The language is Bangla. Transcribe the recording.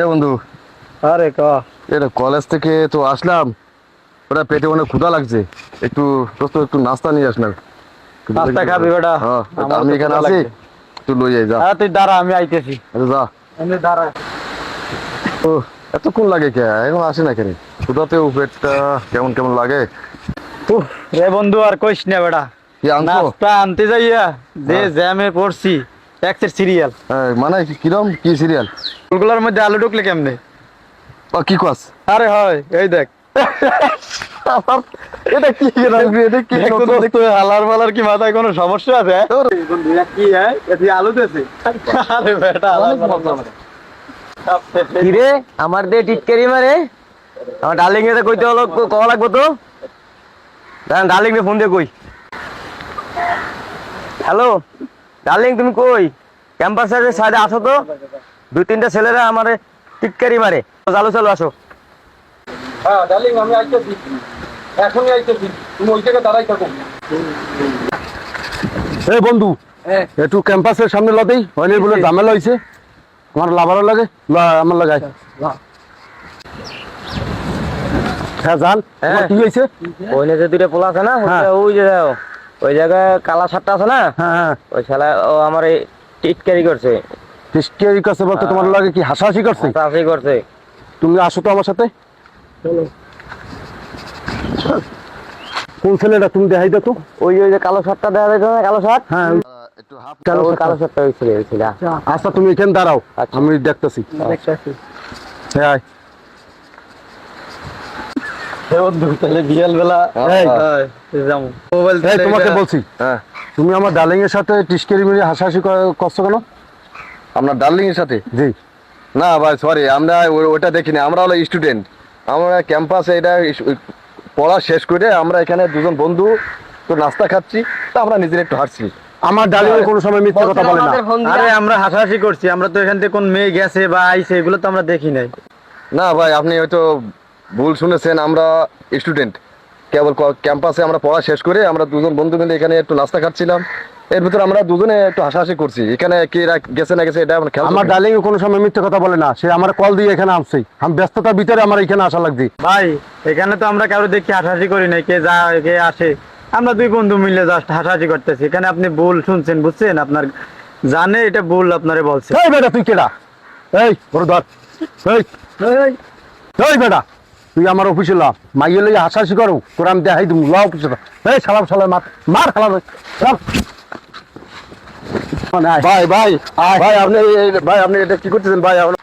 এ বন্ধু। আরে ক। এটা কলেজ থেকে তো আসলাম। ওটা পেটে অনেক ক্ষুধা লাগছে। একটু দোস্ত একটু নাস্তা নিয়ে আসলাম। নাস্তা খাবি বেটা? হ্যাঁ আমি এখানে আছি তুই লই যাই যা। হ্যাঁ তুই দাঁড়া আমি আইতেছি। আচ্ছা যা। এমনি দাঁড়া। ও এতক্ষণ লাগে কে? এখন আসে না কেন? ক্ষুধাতেও পেটটা কেমন কেমন লাগে? রে বন্ধু আর কইস না বেটা। নাস্তা আনতে যাইয়া যে হ্যাঁ। জ্যামে পড়ছি। এক্সের সিরিয়াল মানে কিরম কি সিরিয়াল ফুলগুলোর মধ্যে আলু ঢুকলে কেমনে? ও কি কস? আরে হয় এই দেখ। এটা কি এটা কি দেখ তো দোস্ত, হালার মালার কি মাথায় কোনো সমস্যা আছে? বন্ধু এটা কি আলু দিয়েছে আরে বেটা কিরে আমার টিটকারি মারে। আমার ডার্লিং এর কইতে হলো কওয়া লাগবো তো? ডার্লিং ফোন দিয়ে কই। হ্যালো? ডার্লিং তুমি কই? ক্যাম্পাসের সাইডে আসো তো? দুই তিনটা ছেলেরা আমারে টিটকারি মারে। চালু চালু আসো। হ্যাঁ ডার্লিং আমি আইতেছি এখনই আইতেছি তুমি ওই জায়গায় দাঁড়াই থাকো। এই বন্ধু একটু ক্যাম্পাসের সামনে লদেই। হয়নি বলে ঝামেলা হয়েছে আমার লাভারও লাগে আমার লাগাই হ্যাঁ জান তোমার কি হয়েছে ওই যে দুইটা পোলা আছে না হ্যাঁ। ওই যে দাও, ওই জায়গায় কালা সাতটা আছে না? হ্যাঁ হ্যাঁ। ওই শালা ও আমার টিটকারি করছে। টিস্কেরি কাছে বলতে তোমার লাগে কি হাসাহাসি করছে? হাসাহাসি করছে। তুমি আসো তো আমার সাথে। কোন ছেলেটা তুমি দেখাই দাও তো। ওই ওই যে কালো শার্টটা দেখা যাচ্ছে না কালো শার্ট? হ্যাঁ একটু হাফ কালো শার্টটা। কালো শার্টটা ওই ছেলে। আচ্ছা তুমি এখানে দাঁড়াও। আচ্ছা। আমি দেখতেছি। হ্যাঁ আয়। বন্ধু তাহলে বিয়াল বেলা এই, যাব মোবাইল এই, তোমাকে বলছি হ্যাঁ। তুমি আমার ডার্লিং এর সাথে টিস্কেরি মিলে হাসাহাসি করছ কেন? আপনার ডার্লিং এর সাথে? জি। না ভাই সরি আমরা ওটা দেখিনি আমরা হলো স্টুডেন্ট আমরা ক্যাম্পাসে এটা পড়া শেষ করে আমরা এখানে দুজন বন্ধু তো নাস্তা খাচ্ছি তো আমরা নিজের একটু হাঁটছি। আমার ডার্লিং এর কোনো সময় মিথ্যে কথা বলে না। আরে আমরা হাসাহাসি করছি আমরা তো এখান থেকে কোন মেয়ে গেছে বা আইছে এগুলো তো আমরা দেখি নাই। না ভাই আপনি হয়তো ভুল শুনেছেন আমরা স্টুডেন্ট কেবল ক্যাম্পাসে আমরা পড়া শেষ করে আমরা দুজন বন্ধু মিলে এখানে একটু নাস্তা খাচ্ছিলাম। এর ভিতরে আমরা দুজনে একটু হাসাহাসি করছি। এখানে কে গেছে না গেছে এটা আমরা খেয়াল আমার। ডার্লিং কোনো সময় মিথ্যে কথা বলে না। সে আমার কল দিয়ে এখানে আসছে। আমি ব্যস্ততার ভিতরে আমার এখানে আসা লাগছে। ভাই এখানে তো আমরা কারও দেখি হাসাহাসি করি নাই কে যা কে আসে। আমরা দুই বন্ধু মিলে জাস্ট হাসাহাসি করতেছি। এখানে আপনি ভুল শুনছেন বুঝছেন? আপনার জানে এটা ভুল আপনারে বলছে। এই বেটা তুই কেডা? এই ওর ধর। এই এই বেটা। তুই আমার অফিসে ল। মাইয়ে লই হাসাহাসি করো। তোর আমি দেখাই দিব লা অফিসে। এই সালাম সালাম মার। মার খালাম চল। মানে ভাই ভাই ভাই আপনি ভাই আপনি এটা কি করতেছেন? ভাই আপনি-